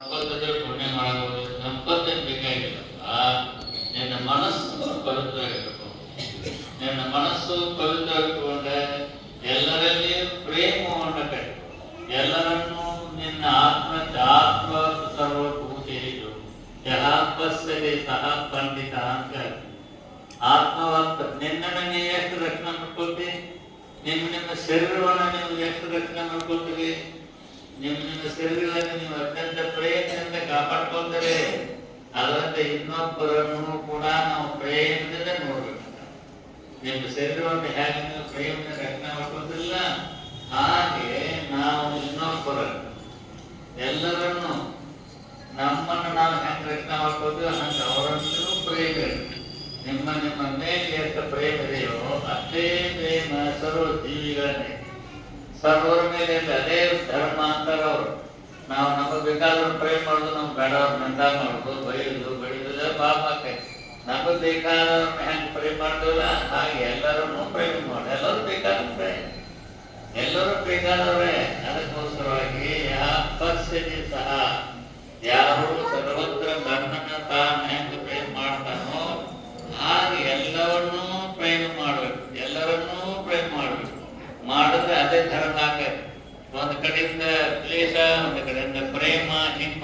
ಪುಣ್ಯ ಮಾಡಬಹುದು. ಸಂಪತ್ತೇನು ಬೇಕಾಗಿಲ್ಲ. ನಿನ್ನ ಮನಸ್ಸು ಪವಿತ್ರ ಇರಬೇಕು ನಿನ್ನ ಮನಸ್ಸು ಪವಿತ್ರ ಇಟ್ಟುಕೊಂಡ್ರೆ ಎಲ್ಲರಲ್ಲಿ ಪ್ರೇಮವನ್ನು ಕಟ್ಟು ಎಲ್ಲರನ್ನೂ ನಿನ್ನ ಆತ್ಮ ಆತ್ಮ ಸರ್ವಭೂತೇದು ಯಹಾತ್ಮಸ್ಸದೆ ಸಹ ಪಂಡಿತ ಅಂತ ಆತ್ಮವಂತ ನಿನ್ನನ್ನು ನೀವು ಎಷ್ಟು ರಕ್ಷಣೆ ಮಾಡ್ಕೊಳ್ತೀವಿ ನಿಮ್ಮ ನಿಮ್ಮ ಶರೀರವನ್ನು ನೀವು ಎಷ್ಟು ರಕ್ಷಣೆ ಮಾಡ್ಕೊಳ್ತೀರಿ? ನಿಮ್ಮ ನಿಮ್ಮ ಶರೀರವನ್ನು ನೀವು ಅತ್ಯಂತ ಪ್ರಯತ್ನದಿಂದ ಕಾಪಾಡ್ಕೊಳ್ತಾರೆ ಅದರಂತೆ ಇನ್ನೊಬ್ಬರನ್ನು ಕೂಡ ನಾವು ಪ್ರೇಮದಿಂದ ನೋಡ್ಬೇಕು ನಿಮ್ಮ ಶರೀರವನ್ನು ಹೇಗೆ ನೀವು ಪ್ರೇಮದಿಂದ ರಕ್ಷಣೆ ಮಾಡ್ಕೊಳ್ತಿಲ್ಲ ಹಾಗೆ ನಾವು ಇನ್ನೊಬ್ಬರ ಎಲ್ಲರನ್ನು ನಮ್ಮನ್ನು ನಾವು ಹೆಂಗೆ ರಕ್ಷಣೆ ಮಾಡ್ಕೊತೀವೋ ಹಂಗೆ ಅವರನ್ನು ಪ್ರೇಮ. ನಿಮ್ಮ ನಿಮ್ಮ ಮೇಲೆ ಎಷ್ಟು ಪ್ರೇಮ ಇದೆಯೋ ಅಷ್ಟೇ ಪ್ರೇಮ ಸರ್ವ ಜೀವಿಗಳನ್ನೇ ಸರ್ವರ ಮೇಲೆ. ಅದೇ ಧರ್ಮ ಅಂತಾರೆ ಅವರು ನಾವು ನಮಗೆ ಬೇಕಾದ್ರೂ ಪ್ರೇಮ ಮಾಡೋದು ನಾವು ಬೇಡವ್ರ ನಿಂದ ಮಾಡೋದು, ಬೈಯೋದು, ಬಡಿಯೋದು ಪಾಪ ಆಕೈತಿ. ನಮಗೆ ಬೇಕಾದವ್ರನ್ನ ಹೆಂಗೆ ಪ್ರೇಮ ಮಾಡ್ತೀವಲ್ಲ, ಹಾಗೆ ಎಲ್ಲರನ್ನೂ ಪ್ರೇಮ ಮಾಡಿ. ಎಲ್ಲರೂ ಬೇಕಾದ ಪ್ರೇಮ ಎಲ್ಲರೂ ಬೇಕಾದವ್ರೆ. ಅದಕ್ಕೋಸ್ಕರವಾಗಿ ಯಾಪಸ್ಸದಿ ಸಹ ಯಾರು ಸರ್ವತ್ರ ನನ್ನನ್ನ ಅದೇ ಧರ್ಮ ಆಗತ್ತೆ ಒಂದು ಕಡೆಯಿಂದ ಕ್ಲೇಶ ಒಂದು ಕಡೆಯಿಂದ ಪ್ರೇಮ ಹಿಂಗ್